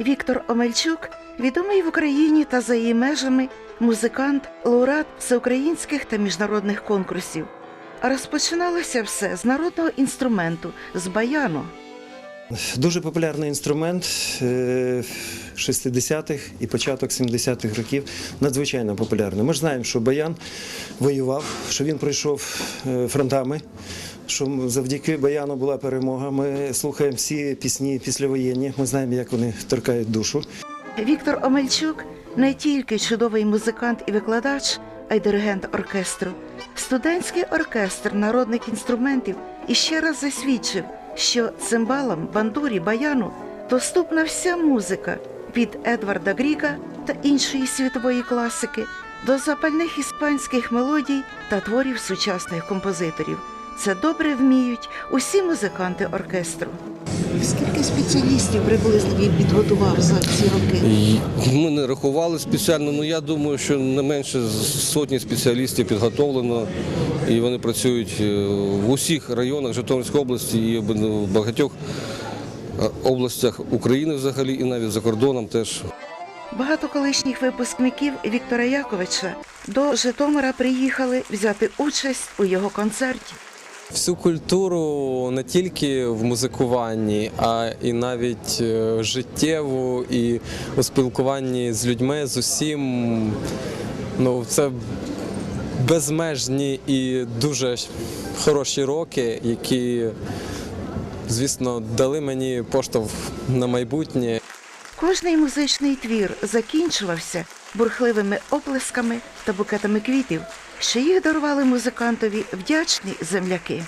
Віктор Омельчук відомий в Україні та за її межами музикант, лауреат всеукраїнських та міжнародних конкурсів. А розпочиналося все з народного інструменту, з баяну. Дуже популярний інструмент е, 60-х і початок 70-х років. Надзвичайно популярний. Ми ж знаємо, що Баян воював, що він пройшов е, фронтами, що завдяки Баяну була перемога. Ми слухаємо всі пісні післявоєнні. Ми знаємо, як вони торкають душу. Віктор Омельчук не тільки чудовий музикант і викладач, а й диригент оркестру. Студентський оркестр народних інструментів іще раз засвідчив, що цимбалам, бандурі, баяну доступна вся музика від Едварда Гріга та іншої світової класики до запальних іспанських мелодій та творів сучасних композиторів. Це добре вміють усі музиканти оркестру. Скільки спеціалістів приблизно він підготував за ці роки? Ми не рахували спеціально, але я думаю, що не менше сотні спеціалістів підготовлено, і вони працюють е, в усіх районах Житомирської області і в багатьох е, областях України взагалі, і навіть за кордоном теж. Багато колишніх випускників Віктора Яковича до Житомира приїхали взяти участь у його концерті. Всю культуру не тільки в музикуванні, а і навіть е, життєву, і у спілкуванні з людьми, з усім. Ну, це безмежні і дуже хороші роки, які, звісно, дали мені поштовх на майбутнє. Кожний музичний твір закінчувався бурхливими оплесками та букетами квітів, що їх дарували музикантові вдячні земляки.